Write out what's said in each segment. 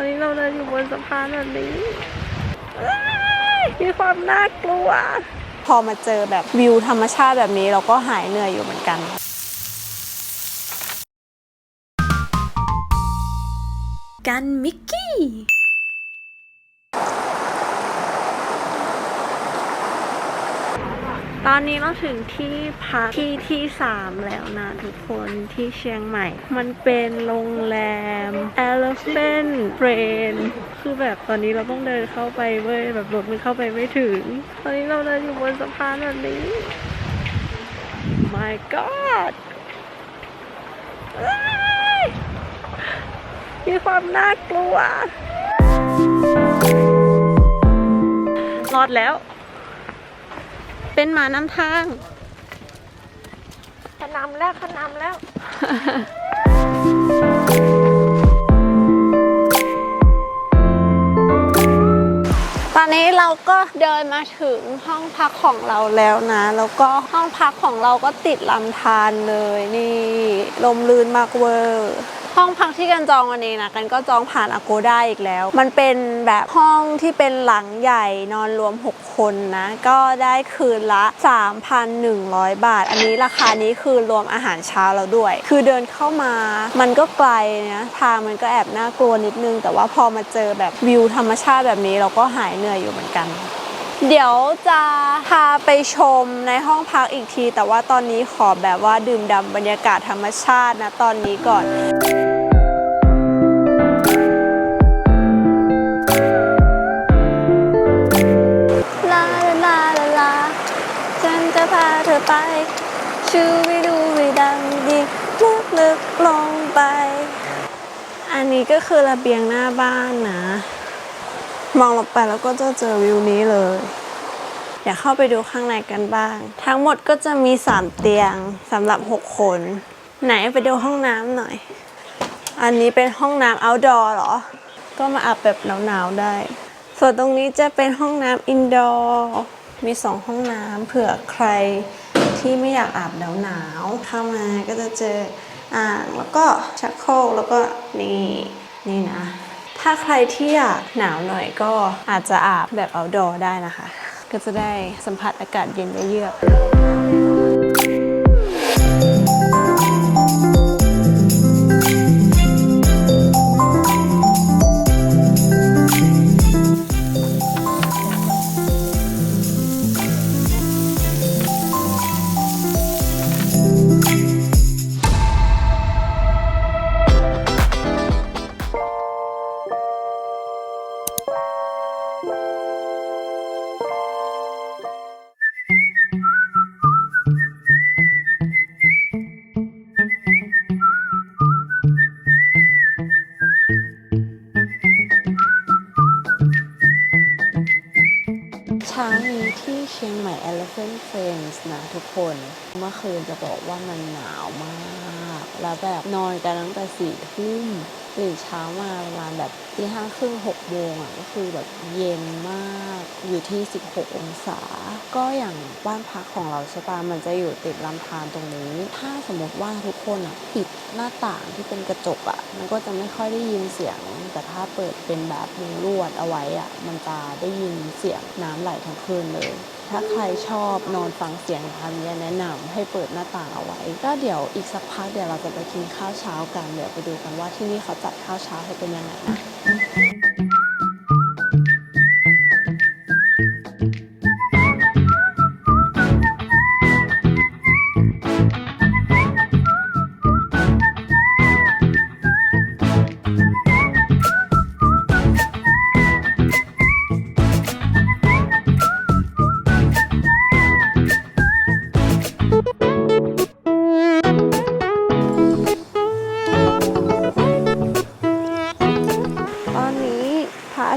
อนนี้เราเดินอยู่บนสะพานแบบนี้เอ้ยมีความน่ากลัว พอมาเจอแบบวิวธรรมชาติแบบนี้เราก็หายเหนื่อยอยู่เหมือนกันกันมิกกี้ ตอนนี้เราถึงที่พักที่ที่สามแล้วนะทุกคนที่เชียงใหม่ มันเป็นโรงแรม Elephant Rain คือแบบตอนนี้เราต้องเดินเข้าไปเว้ยแบบรถมันเข้าไปไม่ถึง ตอนนี้เราเดินอยู่บนสะพานแบบนี้ my god มีความน่ากลัว รอดแล้ว เป็นหมานำทาง ขนำแล้วขนำแล้ว ตอนนี้เราก็เดินมาถึงห้องพักของเราแล้วนะ แล้วก็ห้องพักของเราก็ติดลำธารเลยนี่ ลมลื่นมากเวอร์ ห้องพักที่กันจองวันนี้นะกันก็จองผ่านอ g o ได้อีกแล้ว มันเป็นแบบห้องที่เป็นหลังใหญ่นอนรวม 6 คนนะ ก็ได้คืนละ 3,100 บาท อันนี้ราคานี้คือรวมอาหารเช้าแล้วด้วย คือเดินเข้ามามันก็ไกลนะทางมันก็แอบน่ากลัวนิดนึง แต่ว่าพอมาเจอแบบวิวธรรมชาติแบบนี้เราก็หายเหนื่อยอยู่เหมือนกันเดี๋ยวจะพาไปชมในห้องพักอีกที แต่ว่าตอนนี้ขอแบบว่าดื่มด่ำบรรยากาศธรรมชาตินะตอนนี้ก่อน ชูวิดูวิดังดีลึกลึกลงไป อันนี้ก็คือระเบียงหน้าบ้านนะ มองลงไปแล้วก็จะเจอวิวนี้เลยอยากเข้าไปดูข้างในกันบ้าง ทั้งหมดก็จะมี 3 เตียงสำหรับ 6 คน ไหนไปดูห้องน้ำหน่อย อันนี้เป็นห้องน้ำ outdoor หรอ ก็มาอาบแบบหนาวๆได้ ส่วนตรงนี้จะเป็นห้องน้ำ indoor มีสองห้องน้ำเผื่อใคร ที่ไม่อยากอาบหนาวๆเข้ามาก็จะเจออ่างแล้วก็ชักโครกแล้วก็นี่นี่นะ ถ้าใครที่อยากหนาวหน่อยก็อาจจะอาบแบบ outdoor ได้นะคะ ก็จะได้สัมผัสอากาศเย็นเยือก ชียงใหม่ Elephant Friends นะทุกคน เมื่อคืนจะบอกว่ามันหนาวมาก แล้วแบบนอนกันตั้งแต่สี่ทุ่มตื่นเช้ามาประมาณแบบตีห้าครึ่งหกโมงอะก็คือแบบเย็นมากอยู่ที่ 16 องศา ก็อย่างบ้านพักของเราใช่ปะมันจะอยู่ติดลำธารตรงนี้ ถ้าสมมติว่าทุกคนอะปิดหน้าต่างที่เป็นกระจกอะ มันก็จะไม่ค่อยได้ยินเสียง แต่ถ้าเปิดเป็นแบบมุงลวดเอาไว้อะ มันจะได้ยินเสียงน้ำไหลทั้งคืนเลยถ้าใครชอบนอนฟังเสียงทำเนี่ยแนะนำให้เปิดหน้าต่างเอาไว้ ก็เดี๋ยวอีกสักพักเดี๋ยวเราจะไปกินข้าวเช้ากัน เดี๋ยวไปดูกันว่าที่นี่เขาจัดข้าวเช้าให้เป็นยังไงนะ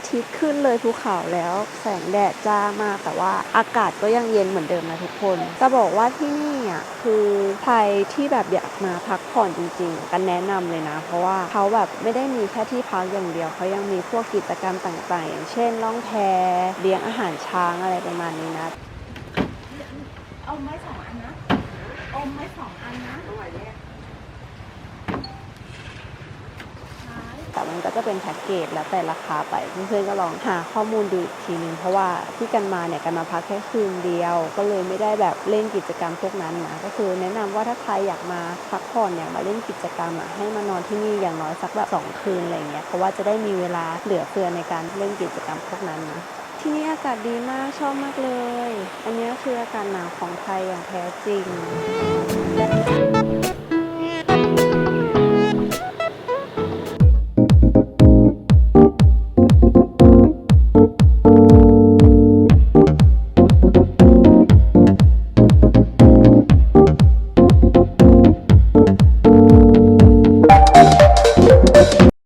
ทิตย์ขึ้นเลยภูเขาแล้ว แสงแดดจ้ามากแต่ว่าอากาศก็ยังเย็นเหมือนเดิมนะทุกคน จะบอกว่าที่นี่อะคือใครที่แบบอยากมาพักผ่อนจริงๆ กันแนะนำเลยนะ เพราะว่าเขาแบบไม่ได้มีแค่ที่พักอย่างเดียวเขายังมีพวกกิจกรรมต่างๆ อย่างเช่นล่องแพเลี้ยงอาหารช้างอะไรประมาณนี้นะเอาไม้สองอันนะเอาไม้สองอันนะ แต่มันก็จะเป็นแพ็กเกจแล้วแต่ราคาไปเพื่อนๆก็ลองหาข้อมูลดูอีกทีนึงเพราะว่าที่กันมาเนี่ยกันมาพักแค่คืนเดียว ก็เลยไม่ได้แบบเล่นกิจกรรมพวกนั้นนะก็คือแนะนำว่าถ้าใครอยากมาพักผ่อนอยากมาเล่นกิจกรรมอะให้มานอนที่นี่อย่างน้อยสักแบบสองคืนอะไรเงี้ยเพราะว่าจะได้มีเวลาเหลือเฟือในการเล่นกิจกรรมพวกนั้นนะที่นี่อากาศดีมากชอบมากเลย อันนี้คืออากาศหนาวของไทยอย่างแท้จริง